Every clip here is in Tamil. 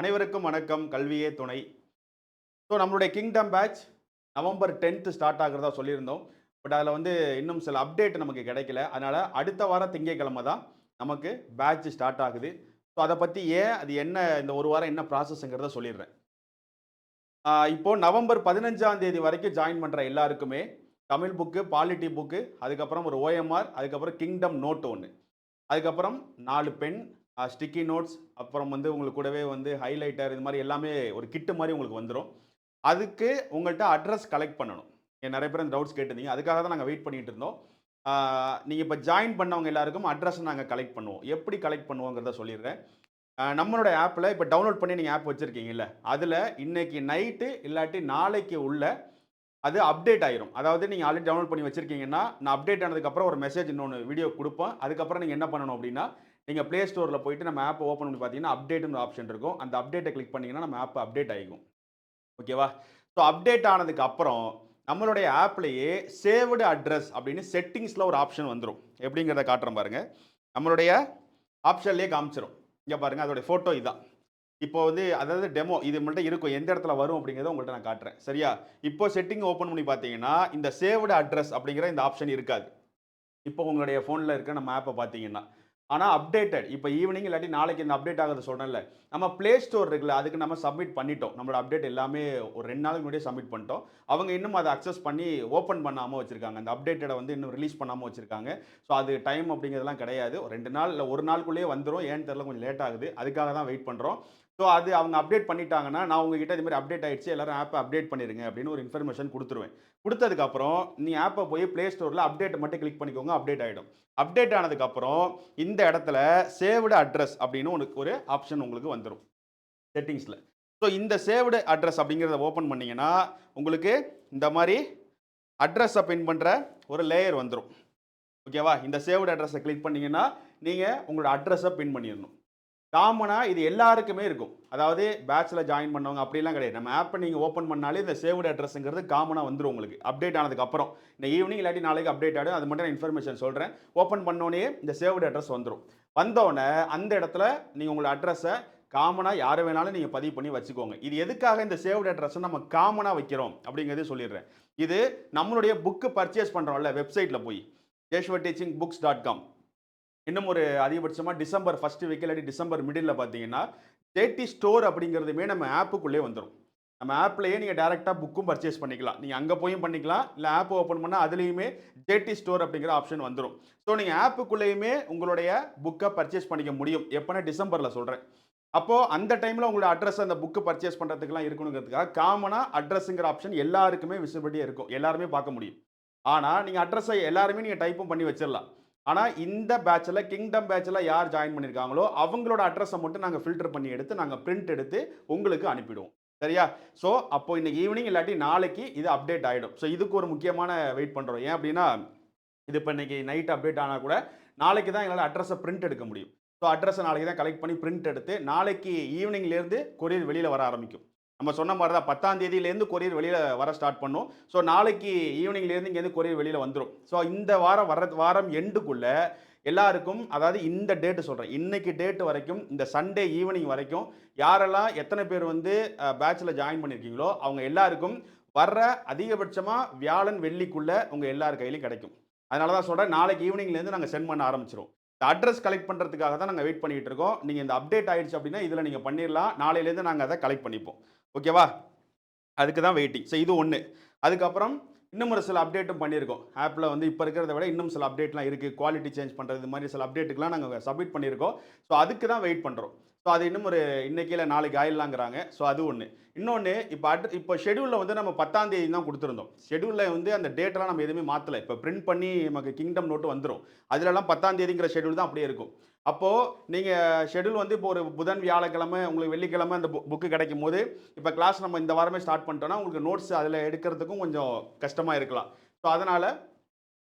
அனைவருக்கும் வணக்கம். கல்வியே துணை. ஸோ நம்மளுடைய kingdom batch November tenth start ஆகிறதா சொல்லியிருந்தோம். பட் அதில் வந்து இன்னும் சில அப்டேட் நமக்கு கிடைக்கல. அதனால் அடுத்த வாரம் திங்கட்கிழமை தான் நமக்கு பேட்ச் ஸ்டார்ட் ஆகுது. ஸோ அதை பற்றி ஏன் அது என்ன இந்த ஒரு வாரம் என்ன ப்ராசஸ்ங்கிறத சொல்லிடுறேன். இப்போது நவம்பர் பதினஞ்சாம் தேதி வரைக்கும் ஜாயின் பண்ணுற எல்லாருக்குமே தமிழ் புக்கு பாலிட்டி புக்கு அதுக்கப்புறம் ஒரு ஓஎம்ஆர் அதுக்கப்புறம் கிங்டம் நோட் ஒன்று அதுக்கப்புறம் நாலு பெண் ஸ்டிக்கி நோட்ஸ் அப்புறம் வந்து உங்களுக்கு கூடவே வந்து ஹைலைட்டர் இது மாதிரி எல்லாமே ஒரு கிட்டு மாதிரி உங்களுக்கு வந்துடும் அதுக்கு உங்கள்கிட்ட அட்ரஸ் கலெக்ட் பண்ணணும். ஏன் நிறைய பேர் அந்த டவுட்ஸ் கேட்டிருந்தீங்க. அதுக்காக தான் நாங்கள் வெயிட் பண்ணிகிட்டு இருந்தோம். நீங்கள் இப்போ ஜாயின் பண்ணவங்க எல்லாருக்கும் அட்ரஸ் நாங்கள் கலெக்ட் பண்ணுவோம். எப்படி கலெக்ட் பண்ணுவோங்கிறத சொல்லிடுறேன். நம்மளோட ஆப்பில் இப்போ டவுன்லோட் பண்ணி நீங்கள் ஆப் வச்சுருக்கீங்கல்ல அதில் இன்னைக்கு நைட்டு இல்லாட்டி நாளைக்கு உள்ள அது அப்டேட் ஆயிரும். அதாவது நீங்கள் ஆல்ரெடி டவுன்லோட் பண்ணி வச்சுருக்கீங்கன்னா நான் அப்டேட் ஆனதுக்கப்புறம் ஒரு மெசேஜ் இன்னொன்று வீடியோ கொடுப்பேன். அதுக்கப்புறம் நீங்கள் என்ன பண்ணணும் அப்படின்னா நீங்கள் ப்ளே ஸ்டோரில் போயிட்டு நம்ம ஆப்பை ஓப்பன் பண்ணி பார்த்தீங்கன்னா அப்டேட்னு ஆப்ஷன் இருக்கும். அந்த அப்டேட்டை கிளிக் பண்ணிங்கன்னா நம்ம ஆப் அப்டேட் ஆகிக்கும். ஓகேவா ஸோ அப்டேட் ஆனதுக்கு அப்புறம் நம்மளுடைய ஆப்லேயே சேவ்டு அட்ரஸ் அப்படின்னு செட்டிங்ஸில் ஒரு ஆப்ஷன் வந்துடும் எப்படிங்கிறத காட்டுறேன் பாருங்கள் நம்மளுடைய ஆப்ஷன்லேயே காமிச்சிடும் இங்கே பாருங்கள் அதோடைய ஃபோட்டோ இதுதான் இப்போ வந்து அதாவது டெமோ இது மட்டும் இருக்கும். எந்த இடத்துல வரும் அப்படிங்கிறத உங்கள்கிட்ட நான் காட்டுறேன். சரியா? இப்போ செட்டிங் ஓப்பன் பண்ணி பார்த்தீங்கன்னா இந்த சேவ்டு அட்ரஸ் அப்படிங்கிற இந்த ஆப்ஷன் இருக்காது. இப்போ உங்களுடைய ஃபோனில் இருக்க நம்ம ஆப்பை பார்த்தீங்கன்னா ஆனால் அப்டேட்டட் இப்போ ஈவினிங் இல்லாட்டி நாளைக்கு இந்த அப்டேட் ஆகிறது சொன்னல நம்ம ப்ளே ஸ்டோர் இருக்குல்ல அதுக்கு நம்ம சப்மிட் பண்ணிட்டோம். நம்மளோட அப்டேட் எல்லாமே ஒரு ரெண்டு நாளுக்கு முன்னாடியே சப்மிட் பண்ணிட்டோம். அவங்க இன்னும் அதை அக்சஸ் பண்ணி ஓப்பன் பண்ணாமல் வச்சுருக்காங்க. அந்த அப்டேட்டடை வந்து இன்னும் ரிலீஸ் பண்ணாமல் வச்சுருக்காங்க. ஸோ அது டைம் அப்படிங்கிறதுலாம் கிடையாது. ஒரு ரெண்டு நாள் இல்லை ஒரு நாளுக்குள்ளேயே வந்துடும் ஏன்னு தெரியல கொஞ்சம் லேட் ஆகுது. அதுக்காக தான் வெயிட் பண்ணுறோம் ஸோ அது அவங்க அப்டேட் பண்ணிட்டாங்கன்னா நான் உங்ககிட்ட இது மாதிரி அப்டேட் ஆகிடுச்சு எல்லாரும் ஆப்பை அப்டேட் பண்ணிருங்க அப்படின்னு ஒரு இன்ஃபர்மேஷன் கொடுத்துருவேன். கொடுத்ததுக்கப்புறம் நீ ஆப்பை போய் ப்ளே ஸ்டோரில் அப்டேட் மட்டும் கிளிக் பண்ணிக்கோங்க அப்டேட் ஆகிடும் அப்டேட் ஆனதுக்கப்புறம் இந்த இடத்துல சேவ்டு அட்ரஸ் அப்படின்னு உனக்கு ஒரு ஆப்ஷன் உங்களுக்கு வந்துடும் செட்டிங்ஸில் ஸோ இந்த சேவ்டு அட்ரஸ் அப்படிங்கிறத ஓப்பன் பண்ணிங்கன்னா உங்களுக்கு இந்த மாதிரி அட்ரஸை பின் பண்ணுற ஒரு லேயர் வந்துடும் ஓகேவா இந்த சேவ்டு அட்ரஸை கிளிக் பண்ணிங்கன்னா நீங்கள் உங்களோட அட்ரஸை பின் பண்ணிடணும். காமனாக இது எல்லாருக்குமே இருக்கும். அதாவது பேட்சில் ஜாயின் பண்ணவங்க அப்படிலாம் கிடையாது. நம்ம ஆப்பை நீங்கள் ஓப்பன் பண்ணாலே இந்த சேவ்டு அட்ரஸ்ங்கிறது காமனாக வந்துடும் உங்களுக்கு. அப்டேட் ஆனதுக்கப்புறம் இந்த ஈவினிங் இல்லாட்டி நாளைக்கு அப்டேட் ஆகிடும் அது மட்டும் நான் இன்ஃபர்மேஷன் சொல்கிறேன் ஓப்பன் பண்ணோடனே இந்த சேவ்டு அட்ரஸ் வந்துடும் வந்தோடனே அந்த இடத்துல நீங்கள் உங்களோட அட்ரஸை காமனாக யார் வேணாலும் நீங்கள் பதிவு பண்ணி வச்சுக்கோங்க. இது எதுக்காக இந்த சேவ்டு அட்ரஸை நம்ம காமனாக வைக்கிறோம் அப்படிங்கிறதே சொல்லிடுறேன். இது நம்மளுடைய புக்கு பர்ச்சேஸ் பண்ணுறோம்ல வெப்சைட்டில் போய். Jeshwar teaching books dot com இன்னும் ஒரு அதிகபட்சமாக டிசம்பர் ஃபஸ்ட்டு வீக் இல்லாட்டி டிசம்பர் மிடில் பார்த்தீங்கன்னா ஜேடி ஸ்டோர் அப்படிங்கிறதுமே நம்ம ஆப்புக்குள்ளே வந்துடும் நம்ம ஆப்லேயே நீங்கள் டேரெக்டாக புக்கும் பர்ச்சேஸ் பண்ணிக்கலாம். நீங்கள் அங்கே போயும் பண்ணிக்கலாம். இல்லை ஆப் ஓப்பன் பண்ணால் அதுலேயுமே ஜேடி ஸ்டோர் அப்படிங்கிற ஆப்ஷன் வந்துடும் ஸோ நீங்கள் ஆப்புக்குள்ளேயுமே உங்களுடைய புக்கை பர்ச்சேஸ் பண்ணிக்க முடியும். எப்போனா டிசம்பரில் சொல்கிறேன் அப்போது அந்த டைமில் உங்களோட அட்ரஸ் அந்த புக்கு பர்ச்சேஸ் பண்ணுறதுக்குலாம் இருக்கணுங்கிறதுக்காக காமனாக அட்ரஸுங்கிற ஆப்ஷன் எல்லாருக்குமே விசிபிலிட்டியாக இருக்கும். எல்லாருமே பார்க்க முடியும். ஆனால் நீங்கள் அட்ரஸை எல்லாருமே நீங்கள் டைப்பும் பண்ணி வச்சிடலாம் ஆனால் இந்த பேட்சில் கிங்டம் பேட்சில் யார் ஜாயின் பண்ணியிருக்காங்களோ அவங்களோட அட்ரஸை மட்டும் நாங்கள் ஃபில்டர் பண்ணி எடுத்து நாங்கள் பிரிண்ட் எடுத்து உங்களுக்கு அனுப்பிடுவோம். சரியா? ஸோ அப்போ இன்னைக்கு ஈவினிங் இல்லாட்டி நாளைக்கு இது அப்டேட் ஆகிடும் ஸோ இதுக்கு ஒரு முக்கியமான வெயிட் பண்ணுறோம் ஏன் அப்படின்னா இது இப்போ இன்னைக்கு நைட் அப்டேட் ஆனால் கூட நாளைக்கு தான் எங்களால் அட்ரஸை பிரிண்ட் எடுக்க முடியும். ஸோ அட்ரஸை நாளைக்கு தான் கலெக்ட் பண்ணி பிரிண்ட் எடுத்து நாளைக்கு ஈவினிங்லேருந்து கொரியர் வெளியில் வர ஆரம்பிக்கும். நம்ம சொன்ன மாதிரி தான் பத்தாம் தேதியிலேருந்து கொரியர் வெளியில் வர ஸ்டார்ட் பண்ணும். ஸோ நாளைக்கு ஈவினிங்லேருந்து இங்கேருந்து கொரியர் வெளியில் வந்துடும் ஸோ இந்த வாரம் வர வாரம் எண்டுக்குள்ளே எல்லாருக்கும் அதாவது இந்த டேட்டு சொல்கிறேன் இன்றைக்கி டேட்டு வரைக்கும் இந்த சண்டே ஈவினிங் வரைக்கும் யாரெல்லாம் எத்தனை பேர் வந்து பேட்சில் ஜாயின் பண்ணியிருக்கீங்களோ அவங்க எல்லாருக்கும் வர்ற அதிகபட்சமாக வியாழன் வெள்ளிக்குள்ளே உங்கள் எல்லார் கையிலையும் கிடைக்கும். அதனால தான் சொல்கிறேன் நாளைக்கு ஈவினிங்லேருந்து நாங்கள் சென்ட் பண்ண ஆரம்பிச்சிரும். இந்த அட்ரஸ் கலெக்ட் பண்ணுறதுக்காக தான் நாங்கள் வெயிட் பண்ணிகிட்டு இருக்கோம். நீங்கள் இந்த அப்டேட் ஆகிடுச்சு அப்படின்னா இதில் நீங்கள் பண்ணிடலாம் நாளையிலேருந்து நாங்கள் அதை கலெக்ட் பண்ணிப்போம். ஓகேவா அதுக்கு தான் வெயிட்டிங் ஸோ இது ஒன்று அதுக்கப்புறம் இன்னும் ஒரு சில அப்டேட்டும் பண்ணியிருக்கோம். ஆப்பில் வந்து இப்போ இருக்கிறத விட இன்னும் சில அப்டேட்லாம் இருக்குது குவாலிட்டி சேஞ்ச் பண்ணுறது இது மாதிரி சில அப்டேட்டுக்கெலாம் நாங்கள் சப்மிட் பண்ணியிருக்கோம். ஸோ அதுக்கு தான் வெயிட் பண்ணுறோம் ஸோ அது இன்னும் ஒரு இன்றைக்கி இல்லை நாளைக்கு ஆயிடலாங்கிறாங்க. ஸோ அது ஒன்று இன்னொன்று இப்போ அட் இப்போ ஷெடியூலில் வந்து நம்ம பத்தாம் தேதி தான் கொடுத்துருந்தோம். ஷெடியூலில் வந்து அந்த டேட்டெலாம் நம்ம எதுவுமே மாற்றலை இப்போ பிரிண்ட் பண்ணி நமக்கு கிங்டம் நோட்டு வந்துடும் அதிலலாம் பத்தாம் தேதிங்கிற ஷெடியூல் தான் அப்படியே இருக்கும். அப்போது நீங்கள் ஷெடியூல் வந்து இப்போ ஒரு புதன் வியாழக்கிழமை உங்களுக்கு வெள்ளிக்கிழமை அந்த புக்கு கிடைக்கும் போது இப்போ கிளாஸ் நம்ம இந்த வாரமே ஸ்டார்ட் பண்ணிட்டோம்னா உங்களுக்கு நோட்ஸ் அதில் எடுக்கிறதுக்கும் கொஞ்சம் கஷ்டமாக இருக்கலாம். ஸோ அதனால்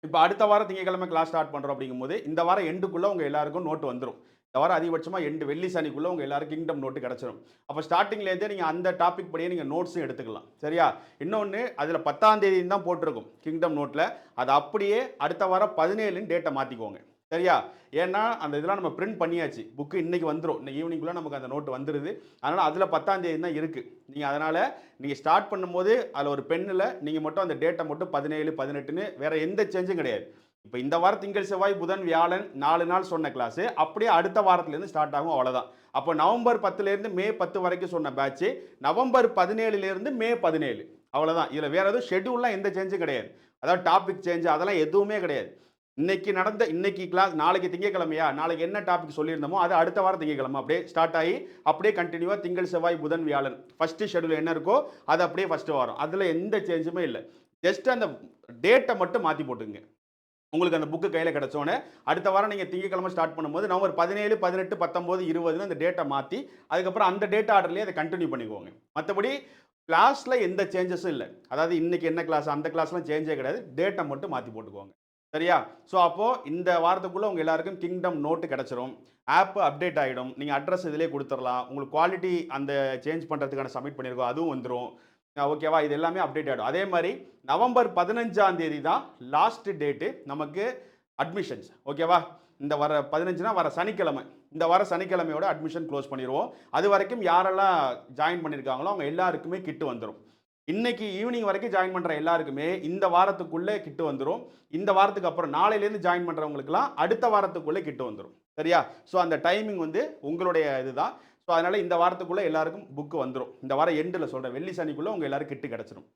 இப்போ அடுத்த வாரம் திங்கக்கிழமை கிளாஸ் ஸ்டார்ட் பண்ணுறோம் அப்படிங்கும்போது இந்த வாரம் எண்டுக்குள்ளே உங்கள் எல்லாருக்கும் நோட்டு வந்துடும் இந்த வாரம் அதிகபட்சமாக எண்டு வெள்ளி சனிக்குள்ளே உங்கள் எல்லாரும் கிங்டம் நோட்டு கிடச்சிரும். அப்போ ஸ்டார்டிங்லேருந்தே நீங்கள் அந்த டாபிக் படியே நீங்கள் நோட்ஸும் எடுத்துக்கலாம். சரியா? இன்னொன்று அதில் பத்தாம் தேதி தான் போட்டிருக்கும் கிங்டம் நோட்டில் அது அப்படியே அடுத்த வாரம் பதினேழுன்னு டேட்டை மாற்றிக்கோங்க சரியா? ஏன்னா அந்த இதெல்லாம் நம்ம பிரிண்ட் பண்ணியாச்சு. புக்கு இன்னைக்கு வந்துடும் இன்னைக்கு ஈவினிங்குள்ளே நமக்கு அந்த நோட்டு வந்துடுது அதனால் அதில் பத்தாம் தேதி தான் இருக்குது நீங்கள் அதனால் நீங்கள் ஸ்டார்ட் பண்ணும்போது அதில் ஒரு பெண்ணில் நீங்கள் மட்டும் அந்த டேட்டை மட்டும் பதினேழு பதினெட்டுன்னு வேறு எந்த சேஞ்சும் கிடையாது. இப்போ இந்த வாரம் திங்கள் செவ்வாய் புதன் வியாழன் நாலு நாள் சொன்ன கிளாஸு அப்படியே அடுத்த வாரத்துலேருந்து ஸ்டார்ட் ஆகும் அவ்வளோதான் அப்போ நவம்பர் பத்துலேருந்து மே பத்து வரைக்கும் சொன்ன பேட்ச்சு நவம்பர் பதினேழுலேருந்து மே பதினேழு. அவ்வளோதான் இதில் வேறு எதுவும் ஷெட்யூல்லாம் எந்த சேஞ்சும் கிடையாது. அதாவது டாபிக் சேஞ்ச் அதெல்லாம் எதுவுமே கிடையாது. இன்னைக்கு நடந்த இன்னைக்கு கிளாஸ் நாளைக்கு திங்கக்கிழமையா நாளைக்கு என்ன டாபிக் சொல்லியிருந்தோமோ அது அடுத்த வாரம் திங்கக்கிழமை அப்படியே ஸ்டார்ட் ஆகி அப்படியே கண்டினியூவாக திங்கள் செவ்வாய் புதன் வியாழன். ஃபஸ்ட்டு ஷெடியூல் என்ன இருக்கோ அது அப்படியே ஃபஸ்ட்டு வாரம். அதில் எந்த சேஞ்சுமே இல்லை. ஜஸ்ட் அந்த டேட்டை மட்டும் மாற்றி போட்டுங்க உங்களுக்கு அந்த புக்கு கையில் கிடச்சோன்னே அடுத்த வாரம் நீங்கள் திங்கக்கிழமை ஸ்டார்ட் பண்ணும்போது நவம்பர் பதினேழு பதினெட்டு பத்தொம்போது இருபதுன்னு அந்த டேட்டை மாற்றி அதுக்கப்புறம் அந்த டேட்டா ஆர்டர்லேயே அதை கண்டினியூ பண்ணிக்கோங்க. மற்றபடி கிளாஸில் எந்த சேஞ்சஸும் இல்லை. அதாவது இன்றைக்கி என்ன கிளாஸ் அந்த கிளாஸ்லாம் சேஞ்சே கிடையாது. டேட்டை மட்டும் மாற்றி போட்டுக்கோங்க. சரியா? ஸோ அப்போது இந்த வாரத்துக்குள்ளே உங்கள் எல்லாருக்கும் கிங்டம் நோட்டு கிடச்சிரும். ஆப் அப்டேட் ஆகிடும் நீங்கள் அட்ரஸ் இதிலே கொடுத்துடலாம். உங்களுக்கு குவாலிட்டி அந்த சேஞ்ச் பண்ணுறதுக்கான சப்மிட் பண்ணியிருக்கோம் அதுவும் வந்துடும் ஓகேவா இது எல்லாமே அப்டேட் ஆகிடும் அதே மாதிரி நவம்பர் பதினஞ்சாம் தேதி தான் லாஸ்ட் டேட்டு நமக்கு அட்மிஷன்ஸ் ஓகேவா இந்த வர பதினஞ்சுனா வர சனிக்கிழமை. இந்த வர சனிக்கிழமையோட அட்மிஷன் க்ளோஸ் பண்ணிடுவோம் அது வரைக்கும் யாரெல்லாம் ஜாயின் பண்ணியிருக்காங்களோ அவங்க எல்லாருக்குமே கிட்டு வந்துடும் இன்னைக்கு ஈவினிங் வரைக்கும் ஜாயின் பண்ணுற எல்லாருக்குமே இந்த வாரத்துக்குள்ளே கிட்டு வந்துடும் இந்த வாரத்துக்கு அப்புறம் நாளையிலேருந்து ஜாயின் பண்ணுறவங்களுக்குலாம் அடுத்த வாரத்துக்குள்ளே கிட்டு வந்துடும் சரியா? ஸோ அந்த டைமிங் வந்து உங்களுடைய இதுதான். ஸோ அதனால் இந்த வாரத்துக்குள்ளே எல்லாருக்கும் புக்கு வந்துடும் இந்த வாரம் எண்டில் சொல்கிறேன் வெள்ளி சனிக்குள்ளே உங்கள் எல்லாரும் கிட்டு கிடச்சிடும்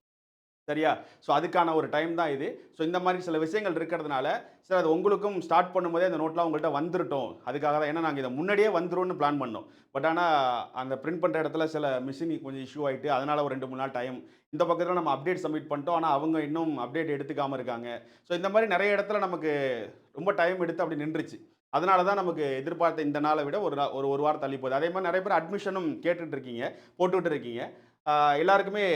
சரியா? ஸோ அதுக்கான ஒரு டைம் தான் இது. ஸோ இந்த மாதிரி சில விஷயங்கள் இருக்கிறதுனால சார் அது உங்களுக்கும் ஸ்டார்ட் பண்ணும்போதே அந்த நோட்லாம் உங்கள்கிட்ட வந்துருட்டோம். அதுக்காக தான். ஏன்னா நாங்கள் இதை முன்னாடியே வந்துரும்னு பிளான் பண்ணோம். பட் ஆனால் அந்த பிரிண்ட் பண்ணுற இடத்துல சில மிஷின் கொஞ்சம் இஷ்யூ ஆகிட்டு அதனால் ஒரு ரெண்டு மூணு நாள் டைம் இந்த பக்கத்தில் நம்ம அப்டேட் சப்மிட் பண்ணிட்டோம். ஆனால் அவங்க இன்னும் அப்டேட் எடுத்துக்காமல் இருக்காங்க. ஸோ இந்த மாதிரி நிறைய இடத்துல நமக்கு ரொம்ப டைம் எடுத்து அப்படி நின்றுச்சு. அதனால தான் நமக்கு எதிர்பார்த்த இந்த நாளை விட ஒரு ஒரு ஒரு வாரம் தள்ளி போகுது. அதே மாதிரி நிறைய பேர் அட்மிஷனும் கேட்டுட்ருக்கீங்க இருக்கீங்க இருக்கீங்க. எல்லாருக்குமே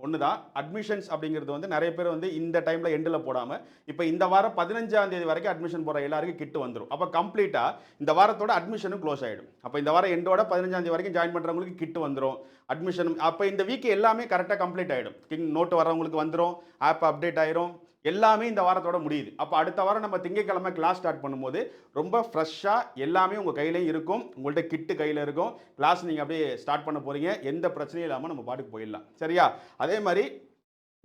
ஒன்று தான் அட்மிஷன்ஸ் அப்படிங்கிறது வந்து நிறைய பேர் வந்து இந்த டைமில் எண்டில் போடாமல் இப்போ இந்த வாரம் பதினஞ்சாம் தேதி வரைக்கும் அட்மிஷன் போகிற எல்லாருக்கும் கிட்டு வந்துடும் அப்போ கம்ப்ளீட்டாக இந்த வாரத்தோட அட்மிஷனும் க்ளோஸ் ஆகிடும் அப்போ இந்த வாரம் எண்டோட பதினஞ்சாம் தேதி வரைக்கும் ஜாயின் பண்ணுறவங்களுக்கு கிட்டு வந்துடும் அட்மிஷன் அப்போ இந்த வீக் எல்லாமே கரெக்டாக கம்ப்ளீட் ஆகிடும் கிங் நோட்டு வரவங்களுக்கு வந்துடும் ஆப் அப்டேட் ஆயிரும். எல்லாமே இந்த வாரத்தோட முடியுது. அப்போ அடுத்த வாரம் நம்ம திங்கக்கிழமை கிளாஸ் ஸ்டார்ட் பண்ணும்போது ரொம்ப ஃப்ரெஷ்ஷாக எல்லாமே உங்கள் கையிலையும் இருக்கும். உங்கள்கிட்ட கிட்டு கையில் இருக்கும். கிளாஸ் நீங்கள் அப்படியே ஸ்டார்ட் பண்ண போகிறீங்க எந்த பிரச்சனையும் இல்லாமல் நம்ம பாட்டுக்கு போயிடலாம். சரியா? அதே மாதிரி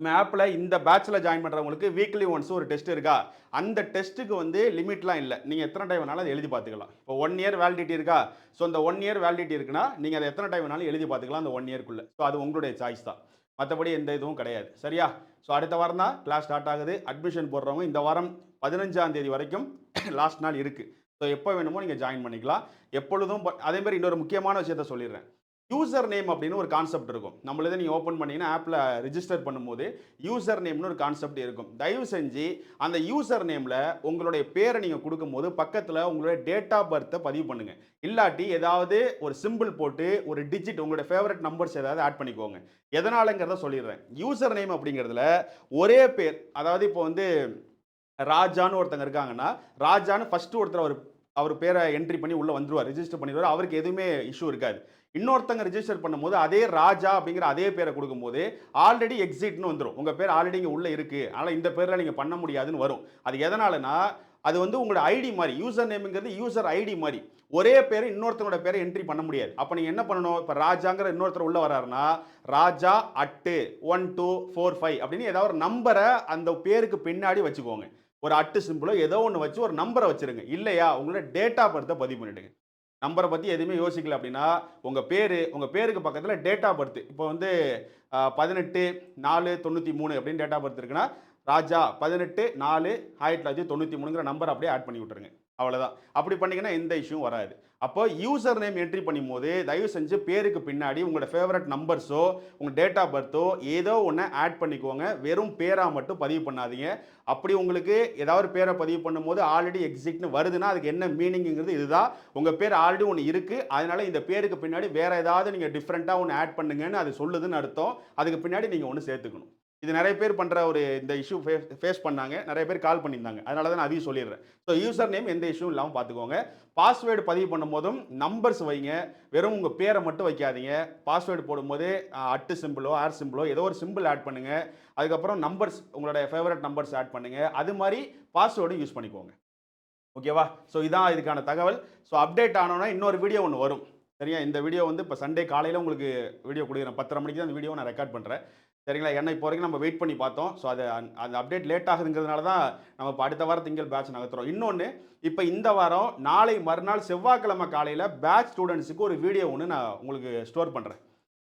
நம்ம ஆப்பில் இந்த பேட்சில் ஜாயின் பண்ணுறவங்களுக்கு வீக்லி ஒன்ஸ் ஒரு டெஸ்ட் இருக்கா? அந்த டெஸ்ட்டுக்கு வந்து லிமிட்லாம் இல்லை. நீங்கள் எத்தனை டைம் வேணாலும் அதை எழுதி பார்த்துக்கலாம். இப்போ ஒன் இயர் வேலிடிட்டி இருக்கா? ஸோ அந்த ஒன் இயர் வேலிடிட்டி இருக்குன்னா நீங்கள் அதை எத்தனை டைம் வேணாலும் எழுதி பார்த்துக்கலாம் அந்த ஒன் இயர்க்குள்ளே ஸோ அது உங்களுடைய சாய்ஸ் தான். மற்றபடி எந்த இதுவும் கிடையாது. சரியா? ஸோ அடுத்த வாரம் தான் கிளாஸ் ஸ்டார்ட் ஆகுது. அட்மிஷன் போடுறவங்க இந்த வாரம் பதினஞ்சாம் தேதி வரைக்கும் லாஸ்ட் நாள் இருக்குது ஸோ எப்போ வேணுமோ நீங்கள் ஜாயின் பண்ணிக்கலாம். எப்பொழுதும் அதேமாதிரி அதே மாதிரி இன்னொரு முக்கியமான விஷயத்த சொல்லிடுறேன். யூசர் நேம் அப்படின்னு ஒரு கான்செப்ட் இருக்கும். நம்மளதை நீங்கள் ஓப்பன் பண்ணிங்கன்னா ஆப்பில் ரிஜிஸ்டர் பண்ணும்போது யூசர் நேம்னு ஒரு கான்செப்ட் இருக்கும். தயவு செஞ்சு அந்த யூசர் நேமில் உங்களுடைய பேரை நீங்கள் கொடுக்கும்போது பக்கத்தில் உங்களுடைய டேட் ஆஃப் பர்த்தை பதிவு பண்ணுங்கள் இல்லாட்டி ஏதாவது ஒரு சிம்பிள் போட்டு ஒரு டிஜிட் உங்களுடைய ஃபேவரட் நம்பர்ஸ் ஏதாவது ஆட் பண்ணிக்கோங்க. எதனாலங்கிறத சொல்லிடுறேன். யூசர் நேம் அப்படிங்கிறதுல ஒரே பேர் அதாவது இப்போ வந்து ராஜான்னு ஒருத்தங்க இருக்காங்கன்னா ராஜான்னு ஃபஸ்ட்டு ஒருத்தர் அவர் அவர் பேரை என்ட்ரி பண்ணி உள்ளே வந்துருவார் ரிஜிஸ்டர் பண்ணிடுவார். அவருக்கு எதுவுமே இஷ்யூ இருக்காது. இன்னொருத்தங்க ரிஜிஸ்டர் பண்ணும்போது அதே ராஜா அப்படிங்கிற அதே பேரை கொடுக்கும்போது ஆல்ரெடி எக்ஸிட்னு வந்துடும் உங்கள் பேர் ஆல்ரெடி இங்கே உள்ளே இருக்குது அதனால் இந்த பேரில் நீங்கள் பண்ண முடியாதுன்னு வரும். அது எதனாலனா அது வந்து உங்களோட ஐடி மாதிரி யூசர் நேமுங்கிறது யூசர் ஐடி மாதிரி. ஒரே பேர் இன்னொருத்தனோட பேரை என்ட்ரி பண்ண முடியாது. அப்போ நீங்கள் என்ன பண்ணணும்? இப்போ ராஜாங்கிற இன்னொருத்தர் உள்ளே வராருன்னா Raja at one two four five அப்படின்னு ஏதாவது ஒரு நம்பரை அந்த பேருக்கு பின்னாடி வச்சுக்கோங்க. ஒரு அட்டு சிம்பிளோ ஏதோ ஒன்று வச்சு ஒரு நம்பரை வச்சிருங்க. இல்லையா? உங்களோட டேட்டா ஆஃப் பர்த்தை பதிவு பண்ணிவிடுங்க நம்பரை பற்றி எதுவுமே யோசிக்கல அப்படின்னா உங்கள் பேர் உங்கள் பேருக்கு பக்கத்தில் டேட் ஆஃப் பர்த் இப்போ வந்து பதினெட்டு நாலு தொண்ணூற்றி மூணு அப்படின்னு டேட் ஆஃப் பர்த் இருக்குன்னா ராஜா பதினெட்டு நாலு ஆயிரத்தி தொள்ளாயிரத்தி தொண்ணூற்றி மூணுங்கிற நம்பர் அப்படியே ஆட் பண்ணி விட்டுருங்க. அவ்வளோதான் அப்படி பண்ணீங்கன்னா எந்த இஷ்யூ வராது. அப்போ யூசர் நேம் என்ட்ரி பண்ணும்போது தயவு செஞ்சு பேருக்கு பின்னாடி உங்களோட ஃபேவரட் நம்பர்ஸோ உங்கள் டேட் ஆஃப் பர்த்தோ ஏதோ ஒன்று ஆட் பண்ணிக்கோங்க. வெறும் பேராக மட்டும் பதிவு பண்ணாதீங்க. அப்படி உங்களுக்கு ஏதாவது பேரை பதிவு பண்ணும்போது ஆல்ரெடி எக்ஸிட்னு வருதுன்னா அதுக்கு என்ன மீனிங்கிறது இதுதான். உங்கள் பேர் ஆல்ரெடி ஒன்று இருக்குது அதனால் இந்த பேருக்கு பின்னாடி வேறு ஏதாவது நீங்கள் டிஃப்ரெண்ட்டாக ஒன்று ஆட் பண்ணுங்கன்னு அது சொல்லுதுன்னு அர்த்தம். அதுக்கு பின்னாடி நீங்கள் ஒன்று சேர்த்துக்கணும். இது நிறைய பேர் பண்ணுற ஒரு இந்த இஷ்யூ ஃபேஸ் பண்ணாங்க. நிறைய பேர் கால் பண்ணியிருந்தாங்க. அதனால தான் நான் அதையும் சொல்லிடுறேன். ஸோ யூசர் நேம் எந்த இஷ்யூ இல்லாமல் பார்த்துக்கோங்க பாஸ்வேர்டு பதிவு பண்ணும்போதும் நம்பர்ஸ் வைங்க. வெறும் உங்கள் பேரை மட்டும் வைக்காதீங்க. பாஸ்வேர்டு போடும்போது அட்டு சிம்பிளோ ஆர் சிம்பிளோ ஏதோ ஒரு சிம்பிள் ஆட் பண்ணுங்கள் அதுக்கப்புறம் நம்பர்ஸ் உங்களோட ஃபேவரட் நம்பர்ஸ் ஆட் பண்ணுங்கள் அது மாதிரி பாஸ்வேர்டும் யூஸ் பண்ணிக்கோங்க. ஓகேவா ஸோ இதான் இதுக்கான தகவல். ஸோ அப்டேட் ஆனோன்னா இன்னொரு வீடியோ ஒன்று வரும். சரியா? இந்த வீடியோ வந்து இப்போ சண்டே காலையில் உங்களுக்கு வீடியோ கொடுக்குறேன். பத்தரை மணிக்கு தான் அந்த வீடியோ நான் ரெக்கார்ட் பண்ணுறேன் சரிங்களா? ஏன்னா இப்போ வரைக்கும் நம்ம வெயிட் பண்ணி பார்த்தோம். ஸோ அது அந்த- அப்டேட் லேட் ஆகுதுங்கிறதுனால தான் நம்ம இப்போ அடுத்த வாரம் திங்கள் பேட்ச் நகர்த்துறோம். இன்னொன்று இப்போ இந்த வாரம் நாளை மறுநாள் செவ்வாய்க்கிழமை காலையில் பேட்ச் ஸ்டூடெண்ட்ஸுக்கு ஒரு வீடியோ ஒன்று நான் உங்களுக்கு ஸ்டோர் பண்ணுறேன்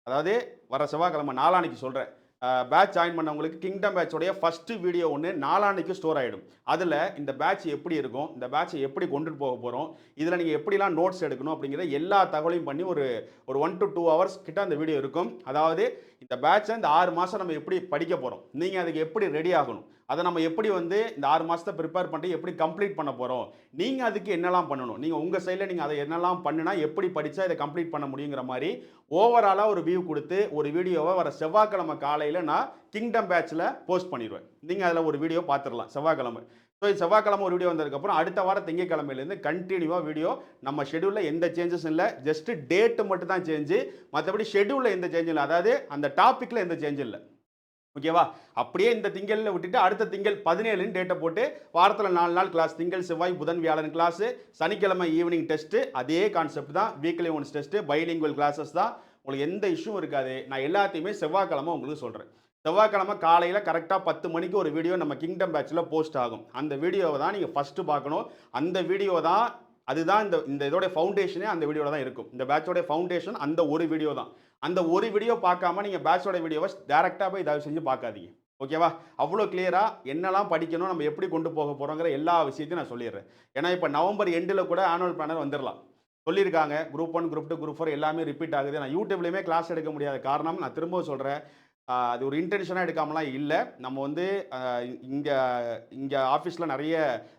அதாவது வர செவ்வாய்க்கிழமை நாளான்னைக்கு சொல்கிறேன் பேட்ச் ஜாயின் பண்ணவங்களுக்கு கிங்டம் பேட்சோடைய ஃபஸ்ட்டு வீடியோ ஒன்று நாளான்னைக்கு ஸ்டோர் ஆகிடும் அதில் இந்த பேட்ச் எப்படி இருக்கும் இந்த பேட்சை எப்படி கொண்டுட்டு போக போகிறோம் இதில் நீங்கள் எப்படிலாம் நோட்ஸ் எடுக்கணும் அப்படிங்கிற எல்லா தகவலையும் பண்ணி ஒரு ஒரு ஒன் டு டூ ஹவர்ஸ் கிட்ட அந்த வீடியோ இருக்கும். அதாவது இந்த பேட்சை இந்த ஆறு மாதம் நம்ம எப்படி படிக்க போகிறோம் நீங்கள் அதுக்கு எப்படி ரெடி ஆகணும் அதை நம்ம எப்படி வந்து இந்த ஆறு மாதத்தை ப்ரிப்பேர் பண்ணிட்டு எப்படி கம்ப்ளீட் பண்ண போகிறோம் நீங்கள் அதுக்கு என்னெல்லாம் பண்ணணும்? நீங்கள் உங்கள் சைடில் நீங்கள் அதை என்னெல்லாம் பண்ணுனா எப்படி படித்தா இதை கம்ப்ளீட் பண்ண முடியுங்கிற மாதிரி ஓவராலாக ஒரு வியூ கொடுத்து ஒரு வீடியோவை வர செவ்வாய்க்கிழமை காலையில் நான் கிங்டம் பேட்சில் போஸ்ட் பண்ணிடுவேன் நீங்கள் அதில் ஒரு வீடியோ பார்த்துடலாம் செவ்வாய்க்கிழமை. ஸோ செவ்வாய்க்கிழமை ஒரு வீடியோ வந்ததுக்கப்புறம் அடுத்த வாரம் திங்கக்கிழமையிலேருந்து கண்டினியூவாக வீடியோ நம்ம ஷெடியூலில் எந்த சேஞ்சஸும் இல்லை ஜஸ்ட்டு டேட்டு மட்டும் தான் சேஞ்சு மற்றபடி ஷெடியூலில் எந்த சேஞ்சும் இல்லை. அதாவது அந்த டாப்பிக்கில் எந்த சேஞ்சும் இல்லை. ஓகேவா? அப்படியே இந்த திங்களில் விட்டுட்டு அடுத்த திங்கள் பதினேழுன்னு டேட்டை போட்டு வாரத்தில் நாலு நாள் கிளாஸ் திங்கள் செவ்வாய் புதன் வியாழன் கிளாஸு சனிக்கிழமை ஈவினிங் டெஸ்ட்டு அதே கான்செப்ட் தான். Weekly once test bilingual classes தான். உங்களுக்கு எந்த இஷ்யூவும் இருக்காது. நான் எல்லாத்தையுமே செவ்வாய்க்கிழமை உங்களுக்கு சொல்கிறேன் செவ்வாய்க்கிழமை காலையில் கரெக்டாக பத்து மணிக்கு ஒரு வீடியோ நம்ம கிங்டம் பேட்சில் போஸ்ட் ஆகும். அந்த வீடியோவை தான் நீங்கள் ஃபஸ்ட்டு பார்க்கணும். அந்த வீடியோ தான் அதுதான் இந்த இந்த இதோடைய ஃபவுண்டேஷனே அந்த வீடியோவில் தான் இருக்கும். இந்த பேட்சோடைய ஃபவுண்டேஷன் அந்த ஒரு வீடியோ தான். அந்த ஒரு வீடியோ பார்க்காம நீங்கள் பேட்சோட வீடியோவை டேரெக்டாக போய் தயவு செஞ்சு பார்க்காதீங்க. ஓகேவா அவ்வளோ கிளியராக என்னெல்லாம் படிக்கணும் நம்ம எப்படி கொண்டு போக போகிறோங்கிற எல்லா விஷயத்தையும் நான் சொல்லிடுறேன். ஏன்னா இப்போ நவம்பர் எண்டில் கூட ஆனுவல் பிளானர் வந்துடலாம் சொல்லியிருக்காங்க. Group one group two group four எல்லாமே ரிப்பீட் ஆகுது. நான் யூடியூப்லேயுமே கிளாஸ் எடுக்க முடியாத காரணம் நான் திரும்பவும் சொல்கிறேன் அது ஒரு இன்டென்ஷனாக எடுக்காமலாம் இல்லை. நம்ம வந்து இங்கே இங்கே ஆஃபீஸில் நிறைய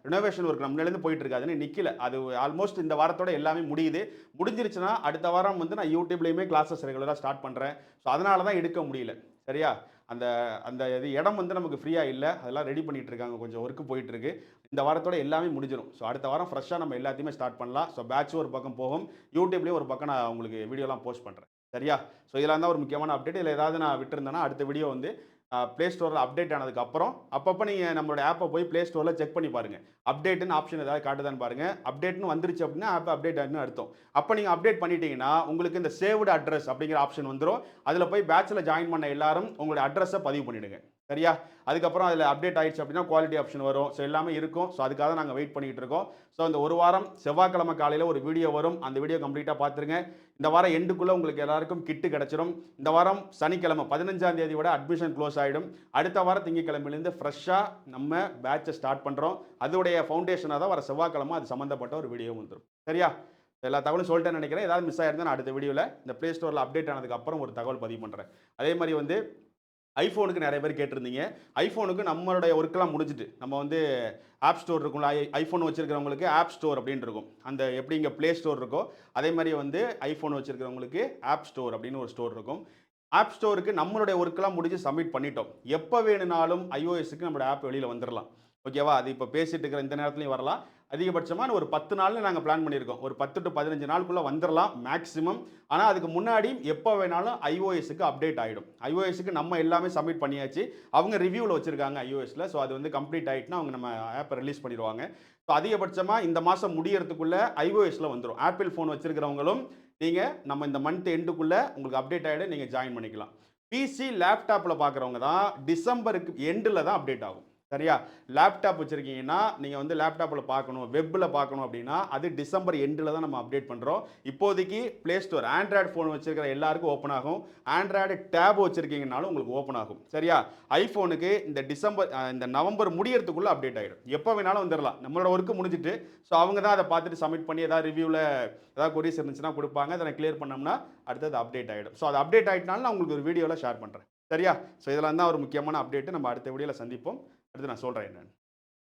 ரினோவேஷன் ஒர்க் நம்மளேருந்து போயிட்டுருக்காதுன்னு நிற்கல அது ஆல்மோஸ்ட் இந்த வாரத்தோட எல்லாமே முடியுது. முடிஞ்சிருச்சுன்னா அடுத்த வாரம் வந்து நான் யூடியூப்லேயுமே கிளாஸஸ் ரெகுலராக ஸ்டார்ட் பண்ணுறேன் ஸோ அதனால தான் எடுக்க முடியல. சரியா? அந்த அந்த இது இடம் வந்து நமக்கு ஃப்ரீயாக இல்லை. அதெல்லாம் ரெடி பண்ணிகிட்டு இருக்காங்க கொஞ்சம் ஒர்க்கு போயிட்டுருக்கு. இந்த வாரத்தோட எல்லாமே முடிஞ்சிடும் ஸோ அடுத்த வாரம் ஃப்ரெஷ்ஷாக நம்ம எல்லாத்தையுமே ஸ்டார்ட் பண்ணலாம். ஸோ பேட்ச் ஒரு பக்கம் போகும். யூடியூப்லேயும் ஒரு பக்கம் நான் உங்களுக்கு வீடியோலாம் போஸ்ட் பண்ணுறேன் சரியா? ஸோ இதெல்லாம் தான் ஒரு முக்கியமான அப்டேட் இல்லை ஏதாவது நான் விட்டுருந்தேன்னா அடுத்த வீடியோ வந்து ப்ளே ஸ்டோரில் அப்டேட் ஆனதுக்கப்புறம் அப்பப்போ நீங்கள் நம்மளோட ஆப்பை போய் ப்ளே ஸ்டோரில் செக் பண்ணி பாருங்கள் அப்டேட்டுன்னு ஆப்ஷன் ஏதாவது காட்டுதான்னு பாருங்கள் அப்டேட்னு வந்துருச்சு அப்படின்னா ஆப் அப்டேட் ஆகுன்னு அர்த்தம். அப்போ நீங்கள் அப்டேட் பண்ணிட்டீங்கன்னா உங்களுக்கு இந்த சேவ்டு அட்ரஸ் அப்படிங்கிற ஆப்ஷன் வந்துடும் அதில் போய் பேட்சில் ஜாயின் பண்ண எல்லாரும் உங்களுடைய அட்ரஸை பதிவு பண்ணிவிடுங்க சரியா? அதுக்கப்புறம் அதில் அப்டேட் ஆயிடுச்சு அப்படின்னா குவாலிட்டி ஆப்ஷன் வரும். ஸோ எல்லாமே இருக்கும். ஸோ அதுக்காக நாங்கள் வெயிட் பண்ணிகிட்டு இருக்கோம். ஸோ இந்த ஒரு வாரம் செவ்வாய்க்கிழமை காலையில் ஒரு வீடியோ வரும். அந்த வீடியோ கம்ப்ளீட்டாக பார்த்துருங்க. இந்த வாரம் எண்டுக்குள்ளே உங்களுக்கு எல்லாருக்கும் கிட்டு கிடச்சிரும். இந்த வாரம் சனிக்கிழமை பதினஞ்சாம் தேதியோட அட்மிஷன் க்ளோஸ் ஆகிடும் அடுத்த வாரம் திங்கக்கிழமையிலேருந்து ஃப்ரெஷ்ஷாக நம்ம பேட்சை ஸ்டார்ட் பண்ணுறோம் அதோடைய ஃபவுண்டேஷனாக தான் வர செவ்வாய்க்கிழமை அது சம்மந்தப்பட்ட ஒரு வீடியோ வந்துடும் சரியா? எல்லா தகவலும் சொல்லிட்டேன்னு நினைக்கிறேன். ஏதாவது மிஸ் ஆயிருந்தா நான் அடுத்த வீடியோவில் இந்த ப்ளே ஸ்டோரில் அப்டேட் ஆனதுக்கு அப்புறம் ஒரு தகவல் பதிவு பண்ணுறேன் அதே மாதிரி வந்து ஐஃபோனுக்கு நிறைய பேர் கேட்டிருந்தீங்க. ஐஃபோனுக்கு நம்மளுடைய ஒர்க்கெலாம் முடிஞ்சுட்டு நம்ம வந்து ஆப் ஸ்டோர் இருக்கும்ல ஐ ஐஃபோன் வச்சுருக்கிறவங்களுக்கு ஆப் ஸ்டோர் அப்படின்னு இருக்கும். அந்த எப்படி இங்கே ப்ளே ஸ்டோர் இருக்கோ அதே மாதிரி வந்து ஐஃபோன் வச்சுருக்கிறவங்களுக்கு ஆப் ஸ்டோர் அப்படின்னு ஒரு ஸ்டோர் இருக்கும். ஆப் ஸ்டோருக்கு நம்மளுடைய ஒர்க்கெலாம் முடிஞ்சு சப்மிட் பண்ணிட்டோம். எப்போ வேணுனாலும் ஐஓஎஸ்க்கு நம்மளோட ஆப் வெளியில் வந்துடலாம் ஓகேவா அது இப்போ பேசிகிட்டு இருக்கிற இந்த நேரத்துலையும் வரலாம். அதிகபட்சமாக ஒரு பத்து நாள்னு நாங்கள் பிளான் பண்ணியிருக்கோம். ஒரு பத்து டு பதினஞ்சு நாளுக்குள்ளே வந்துடலாம் மேக்ஸிமம் ஆனால் அதுக்கு முன்னாடி எப்போ வேணாலும் ஐஓஎஸ்க்கு அப்டேட் ஆகிடும் ஐஓஎஸ்க்கு நம்ம எல்லாமே சப்மிட் பண்ணியாச்சு. அவங்க ரிவ்யூவில் வச்சுருக்காங்க ஐஓஎஸில் ஸோ அது வந்து கம்ப்ளீட் ஆகிட்டுனா அவங்க நம்ம ஆப்பை ரிலீஸ் பண்ணிடுவாங்க. ஸோ அதிகபட்சமாக இந்த மாதம் முடியறதுக்குள்ளே ஐஓஎஸில் வந்துடும் ஆப்பிள் ஃபோன் வச்சுருக்கிறவங்களும் நீங்கள் நம்ம இந்த மந்த் எண்டுக்குள்ளே உங்களுக்கு அப்டேட் ஆகிட நீங்கள் ஜாயின் பண்ணிக்கலாம். பிசி லேப்டாப்பில் பார்க்குறவங்க தான் டிசம்பருக்கு எண்டில் தான் அப்டேட் ஆகும். சரியா? லேப்டாப் வச்சுருக்கீங்கன்னா நீங்கள் வந்து லேப்டாப்பில் பார்க்கணும் வெப்பில் பார்க்கணும் அப்படின்னா அது டிசம்பர் எண்டில் தான் நம்ம அப்டேட் பண்ணுறோம் இப்போதைக்கு ப்ளே ஸ்டோர் ஆண்ட்ராய்டு ஃபோன் வச்சுருக்கிற எல்லாருக்கும் ஓப்பன் ஆகும். ஆண்ட்ராய்டு டேப் வச்சுருக்கீங்கனாலும் உங்களுக்கு ஓப்பன் ஆகும். சரியா? ஐஃபோனுக்கு இந்த டிசம்பர் இந்த நவம்பர் முடியறதுக்குள்ளே அப்டேட் ஆகிடும் எப்போ வேணாலும் வந்துடலாம் நம்மளோட ஒர்க்கு முடிஞ்சிட்டு ஸோ அவங்க தான் அதை பார்த்துட்டு சப்மிட் பண்ணி ஏதாவது ரிவ்யூவில் ஏதாவது கொரிஸ் இருந்துச்சுன்னா கொடுப்பாங்க. அதை கிளியர் பண்ணோம்னா அடுத்தது அப்டேட் ஆகிடும் ஸோ அது அப்டேட் ஆகிட்டனாலும் நான் உங்களுக்கு ஒரு வீடியோவில் ஷேர் பண்ணுறேன் சரியா? ஸோ இதெல்லாம் தான் ஒரு முக்கியமான அப்டேட்டு நம்ம அடுத்த வீடியோவில் சந்திப்போம். அடுத்து நான் சொல்கிறேன் என்னன்னு.